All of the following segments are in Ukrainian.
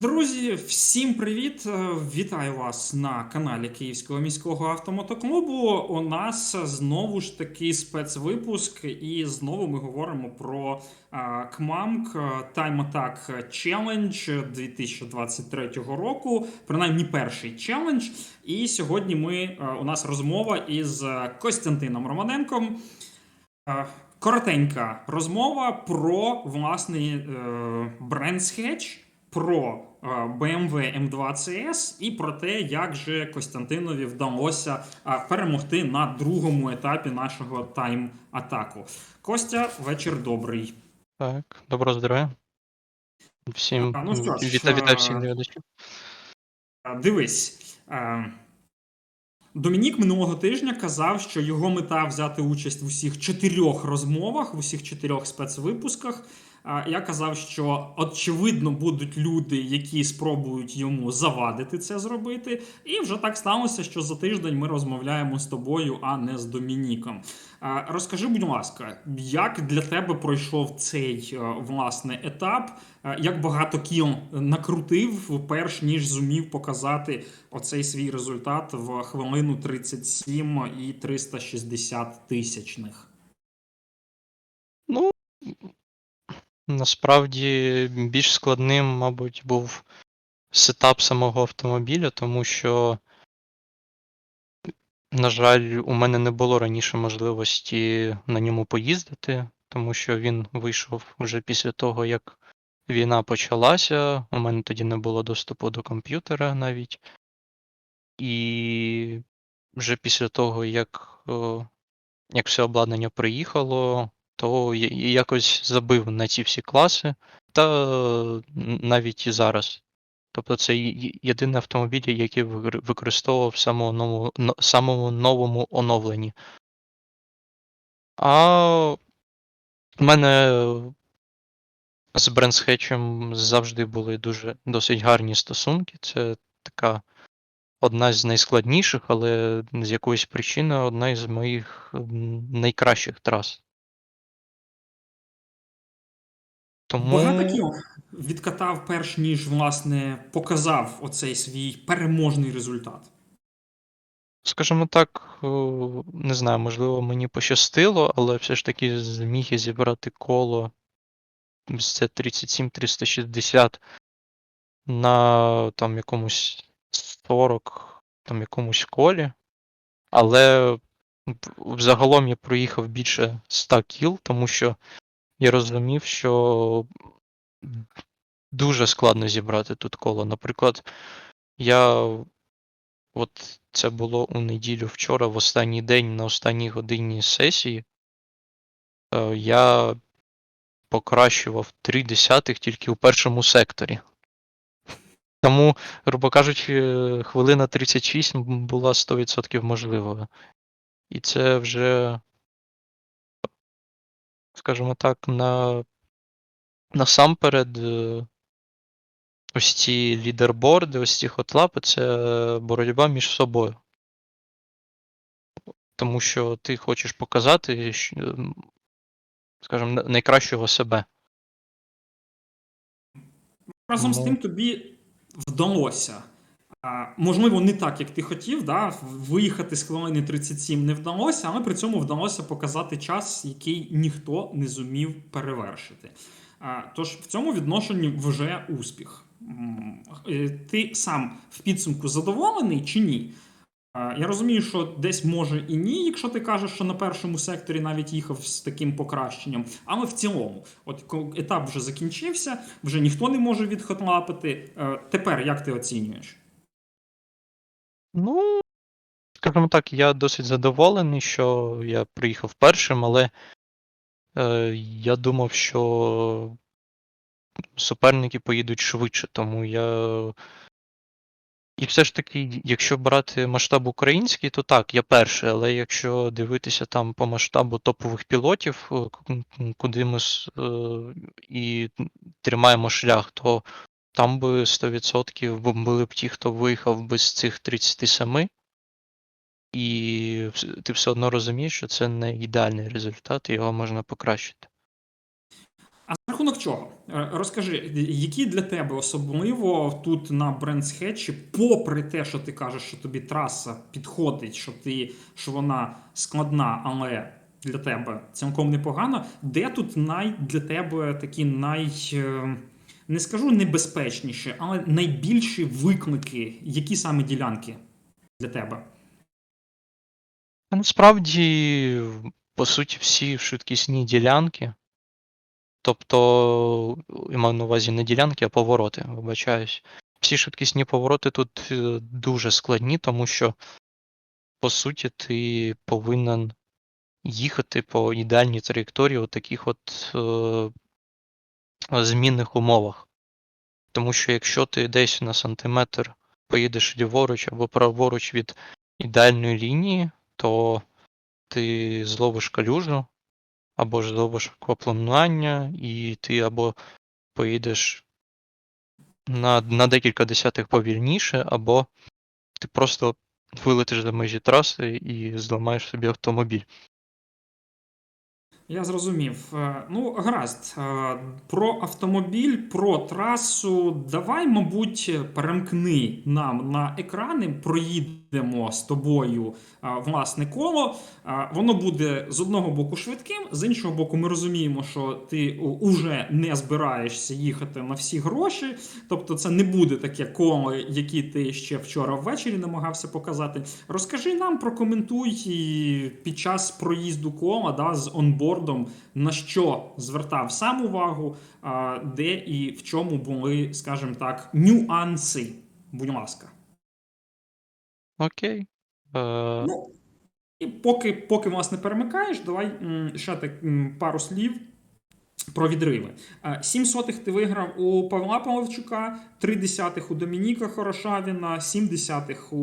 Друзі, всім привіт! Е, Вітаю вас на каналі Київського міського автомотоклубу. У нас знову ж таки спецвипуск, і знову ми говоримо про е, КМАМК Time Attack Challenge 2023 року, принаймні перший челендж. І сьогодні ми е, у нас розмова із Костянтином Романенком. Е, Коротенька розмова про власний е, бренд Sketch, про е, BMW M2 CS і про те, як же Костянтинові вдалося е, перемогти на другому етапі нашого тайм-атаку. Костя, вечір добрий. Так, доброго здоров'я. Всім ну вітаю, вітаю е, всіх глядачів. Дивись. Домінік минулого тижня казав, що його мета взяти участь в усіх чотирьох розмовах, в усіх чотирьох спецвипусках. Я казав, що очевидно будуть люди, які спробують йому завадити це зробити. І вже так сталося, що за тиждень ми розмовляємо з тобою, а не з Домініком. Розкажи, будь ласка, як для тебе пройшов цей е, власне етап? Як багато кіл накрутив, перш ніж зумів показати оцей свій результат в хвилину 37 і 360 тисячних? Ну, насправді більш складним, мабуть, був сетап самого автомобіля, тому що, на жаль, у мене не було раніше можливості на ньому поїздити, тому що він вийшов вже після того, як війна почалася. У мене тоді не було доступу до комп'ютера навіть. І вже після того, як, о, як все обладнання приїхало, то якось забив на ці всі класи, та навіть і зараз. Тобто це єдиний автомобіль, який викор- використовував в самому самому новому оновленні. А в мене з Брендсхетчем завжди були дуже досить гарні стосунки. Це така одна з найскладніших, але з якоїсь причини одна із моїх найкращих трас. Тому Багато кіл відкатав, перш ніж власне показав оцей свій переможний результат. Скажімо так, не знаю, можливо, мені пощастило, але все ж таки зміг я зібрати коло це 37-360 на там якомусь 40, там якомусь колі. Але взагалом я проїхав більше 100 кіл, тому що я розумів, що дуже складно зібрати тут коло. Наприклад, я От це було у неділю вчора, в останній день, на останній годині сесії. е, Я покращував 3 десятих тільки у першому секторі. Тому, грубо кажучи, е, хвилина 36 була 100% можливою. І це вже, скажімо так, на насамперед е, ось ці лідерборди, ось ці хотлапи це боротьба між собою. Тому що ти хочеш показати, скажімо, найкращого себе. Разом з Ну. тим тобі вдалося. Можливо, не так, як ти хотів, да? виїхати з хвилини 37 не вдалося, але при цьому вдалося показати час, який ніхто не зумів перевершити. Тож в цьому відношенні вже успіх. Е, Ти сам в підсумку задоволений чи ні? Я розумію, що десь може і ні, якщо ти кажеш, що на першому секторі навіть їхав з таким покращенням. Але в цілому, от етап вже закінчився, вже ніхто не може відхотлапити. Е, Тепер як ти оцінюєш? Ну, скажімо так, я досить задоволений, що я приїхав першим, але е, я думав, що суперники поїдуть швидше, тому я. І все ж таки, якщо брати масштаб український, то так, я перший, але якщо дивитися там по масштабу топових пілотів, е, куди ми е, і тримаємо шлях, то там би 100% бу- були б ті, хто виїхав без цих 37, і ти все одно розумієш, що це не ідеальний результат, і його можна покращити. А за рахунок чого? Е, Розкажи, які для тебе особливо тут на Брендсхетчі, попри те, що ти кажеш, що тобі траса підходить, що ти що вона складна, але для тебе цілком непогано. Де тут най для тебе такі най. Не скажу небезпечніші, але найбільші виклики, які саме ділянки для тебе? Насправді, по суті, всі швидкісні ділянки. Тобто, я маю на увазі не ділянки, а повороти, вибачаюсь. Всі швидкісні повороти тут е, дуже складні, тому що, по суті, ти повинен їхати по ідеальній траєкторії у таких от е, змінних умовах. Тому що якщо ти десь на сантиметр поїдеш ліворуч або праворуч від ідеальної лінії, то ти зловиш калюжу, або ж зловиш аквапланування, і ти або поїдеш на, на декілька десятих повільніше, або ти просто вилетиш за межі траси і зламаєш собі автомобіль. Я зрозумів. Е, Ну, гаразд. Е, Про автомобіль, про трасу. Давай, мабуть, перемкни нам на екрани, проїдемо з тобою е, власне коло. Воно буде з одного боку швидким, з іншого боку, ми розуміємо, що ти уже не збираєшся їхати на всі гроші. Тобто, це не буде таке коло, яке ти ще вчора ввечері намагався показати. Розкажи нам, прокоментуй під час проїзду кола да, з онбордом, на що звертав сам увагу, де і в чому були, скажімо так, нюанси. Будь ласка. Окей. Е, Ну, і поки, поки власне перемикаєш, давай ще так пару слів. Про відриви. Е, Сім сотих ти виграв у Павла Павловчука, три десятих у Домініка Хорошавіна, сім десятих у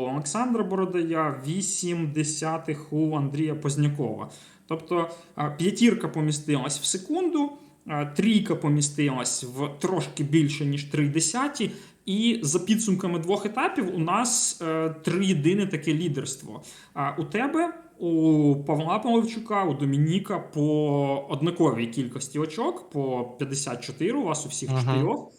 Олександра Бородая, вісім десятих у Андрія Познякова. Тобто п'ятірка помістилась в секунду, трійка помістилась в трошки більше, ніж три десяті. І за підсумками двох етапів у нас е, три єдине таке лідерство. У тебе, у Павла Павловчука, у Домініка по однаковій кількості очок, по 54 у вас у всіх Ага. чотирьох.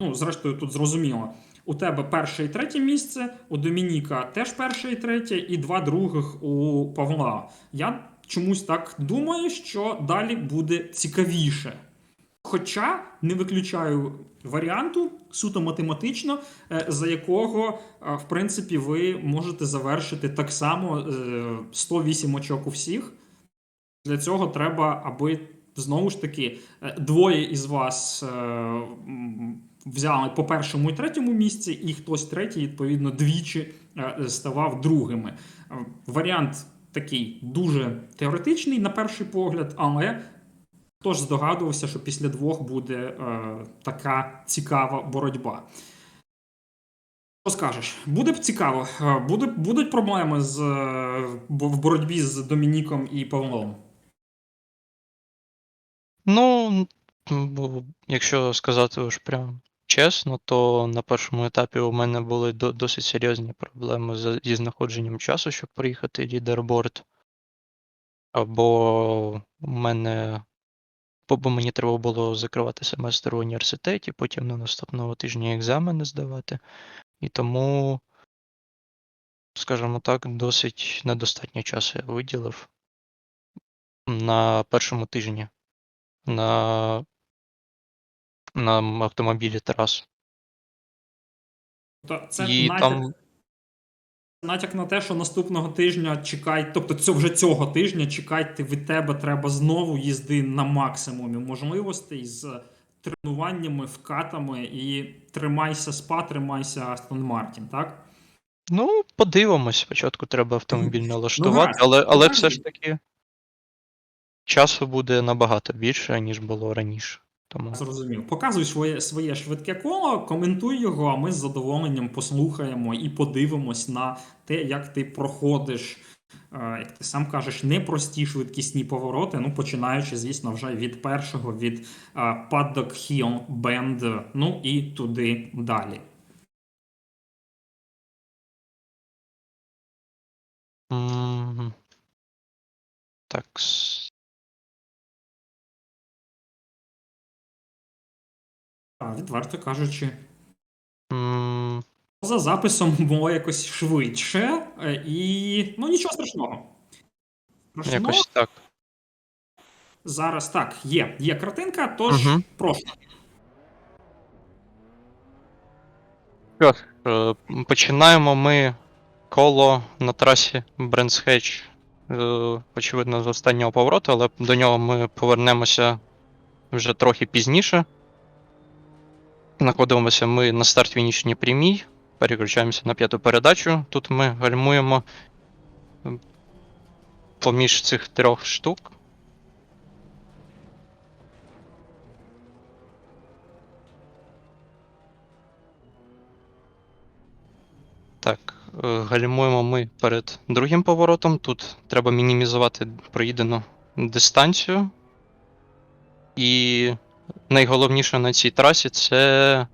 Ну, зрештою, тут зрозуміло. У тебе перше і третє місце, у Домініка теж перше і третє, і два других у Павла. Я чомусь так думаю, що далі буде цікавіше. Хоча не виключаю варіанту суто математично, е, за якого, е, в принципі, ви можете завершити так само е, 108 очок у всіх. Для цього треба, аби знову ж таки е, двоє із вас е, взяли по першому і третьому місці, і хтось третій, відповідно, двічі е, ставав другими. Е, Варіант такий дуже теоретичний на перший погляд, але хто ж здогадувався, що після двох буде е, така цікава боротьба. Що скажеш? Буде б цікаво. Е, Буде, будуть проблеми з, е, в боротьбі з Домініком і Павлом. Ну, якщо сказати уж прям чесно, то на першому етапі у мене були до- досить серйозні проблеми з- зі знаходженням часу, щоб приїхати лідерборд. Або у мене. бо- мені треба було закривати семестр в університеті, потім на наступного тижня екзамени здавати. І тому, скажімо так, досить недостатньо часу я виділив на першому тижні на, на автомобілі Тарас. Тобто це І натяк, там натяк на те, що наступного тижня чекай, тобто цього, вже цього тижня чекайте від тебе треба знову їзди на максимумі можливостей з тренуваннями, вкатами і тримайся спа, тримайся Астон Мартін, так? Ну, подивимось. Спочатку треба автомобіль налаштувати, гаразд, але, але все ж таки часу буде набагато більше, ніж було раніше. Тому Зрозумів. Показуй своє, своє швидке коло, коментуй його, а ми з задоволенням послухаємо і подивимось на те, як ти проходиш, е, як ти сам кажеш, непрості швидкісні повороти. Ну, починаючи, звісно, вже від першого, від Paddock Hill Bend, ну і туди далі. м, так. А, відверто кажучи, М, за записом було якось швидше, е, і ну нічого страшного. Страшного. Якось так. Зараз так, є, є картинка, тож Мгм. прошу. Що е, починаємо ми коло на трасі Бренсхедж, е, очевидно, з останнього повороту, але до нього ми повернемося вже трохи пізніше. Знаходимося ми на старт фінішній прямій, переключаємося на п'яту передачу. Тут ми гальмуємо поміж цих трьох штук. Так, е, гальмуємо ми перед другим поворотом. Тут треба мінімізувати проїдену дистанцію. І найголовніше на цій трасі це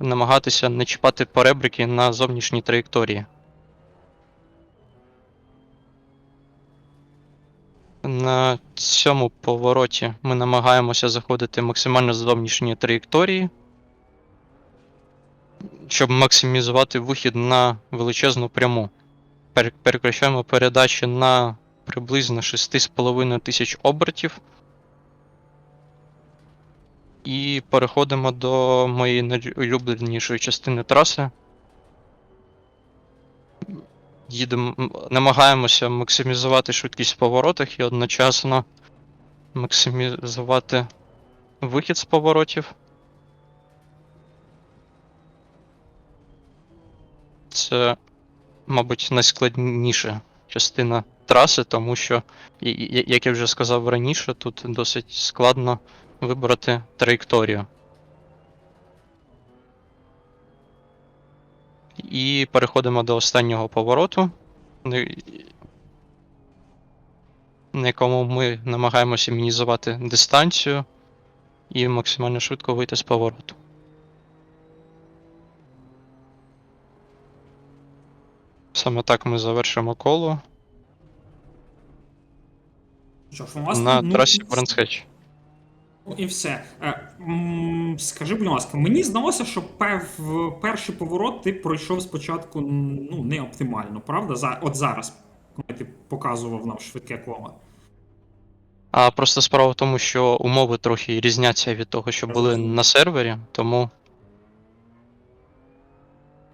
намагатися не чіпати поребрики на зовнішній траєкторії. На цьому повороті ми намагаємося заходити максимально з зовнішньої траєкторії, щоб максимізувати вихід на величезну пряму. Пере- Переключаємо передачі на приблизно 6,5 тисяч обертів. І переходимо до моєї найулюбленішої частини траси. Їдемо, намагаємося максимізувати швидкість в поворотах і одночасно максимізувати вихід з поворотів. Це, мабуть, найскладніша частина траси, тому що, як я вже сказав раніше, тут досить складно вибрати траєкторію. І переходимо до останнього повороту, на- якому ми намагаємося мінімізувати дистанцію і максимально швидко вийти з повороту. Саме так ми завершимо коло Що на ну, трасі Ну і все. Е, Скажи, будь ласка, мені здалося, що пев, перший поворот ти пройшов спочатку ну, не оптимально, правда? От зараз, коли ти показував нам швидке коло. А просто справа в тому, що умови трохи різняться від того, що були на сервері, тому.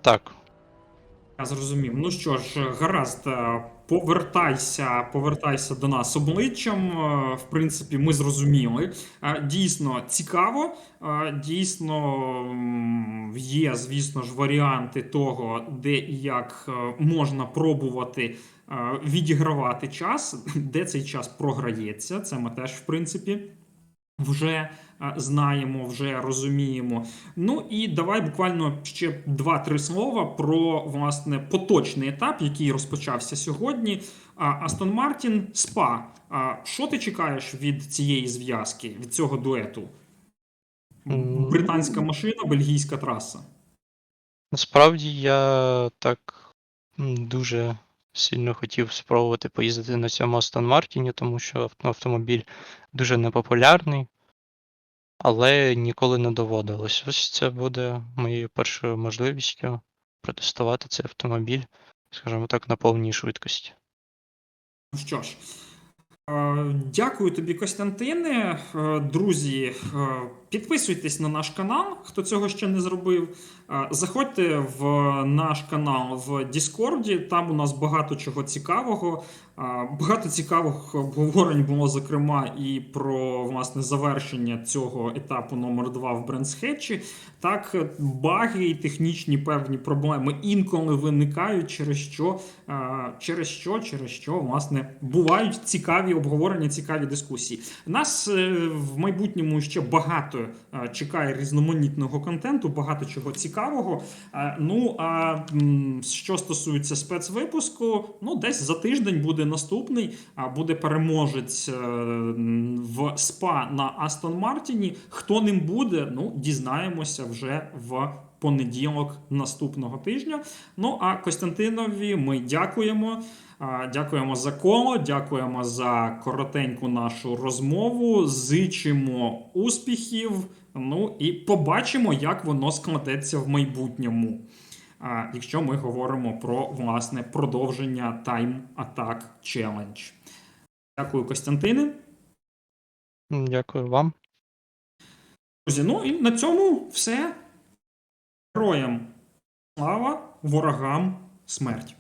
Так. Я зрозумів. Ну що ж, гаразд, е, повертайся, повертайся до нас обличчям. Е, В принципі, ми зрозуміли. Е, Дійсно цікаво. Е, Дійсно є, звісно ж, варіанти того, де і як можна пробувати відігравати час, де цей час програється. Це ми теж, в принципі. Вже е, знаємо, вже розуміємо. Ну і давай буквально ще два-три слова про власне поточний етап, який розпочався сьогодні. Астон Мартін Спа. А, Що ти чекаєш від цієї зв'язки, від цього дуету? Британська машина, бельгійська траса. Насправді я так дуже сильно хотів спробувати поїздити на цьому Астон Мартіні, тому що автомобіль дуже непопулярний, але ніколи не доводилось. Ось це буде моєю першою можливістю протестувати цей автомобіль, скажімо так, на повній швидкості. Ну що ж, е, дякую тобі, Костянтине. Е, Друзі, е, підписуйтесь на наш канал, хто цього ще не зробив. Е, Заходьте в наш канал в Діскорді, там у нас багато чого цікавого. Е, Багато цікавих обговорень було, зокрема, і про власне завершення цього етапу номер 2 в Бренсхетчі. Так, баги і технічні певні проблеми інколи виникають, через що, е, через що, через що, власне, бувають цікаві обговорення, цікаві дискусії. Нас в майбутньому ще багато е, чекає різноманітного контенту, багато чого цікавого. Е, Ну а що стосується спецвипуску, ну десь за тиждень буде наступний, а буде переможець е, в СПА на Астон Мартіні. Хто ним буде, ну дізнаємося вже в понеділок наступного тижня. Ну а Костянтинові ми дякуємо. Дякуємо за коло, дякуємо за коротеньку нашу розмову. Зичимо успіхів. Ну і побачимо, як воно складеться в майбутньому. Якщо ми говоримо про власне продовження Time Attack Challenge. Дякую, Костянтине. Дякую вам. Друзі, ну і на цьому все. Героям слава, ворогам смерть.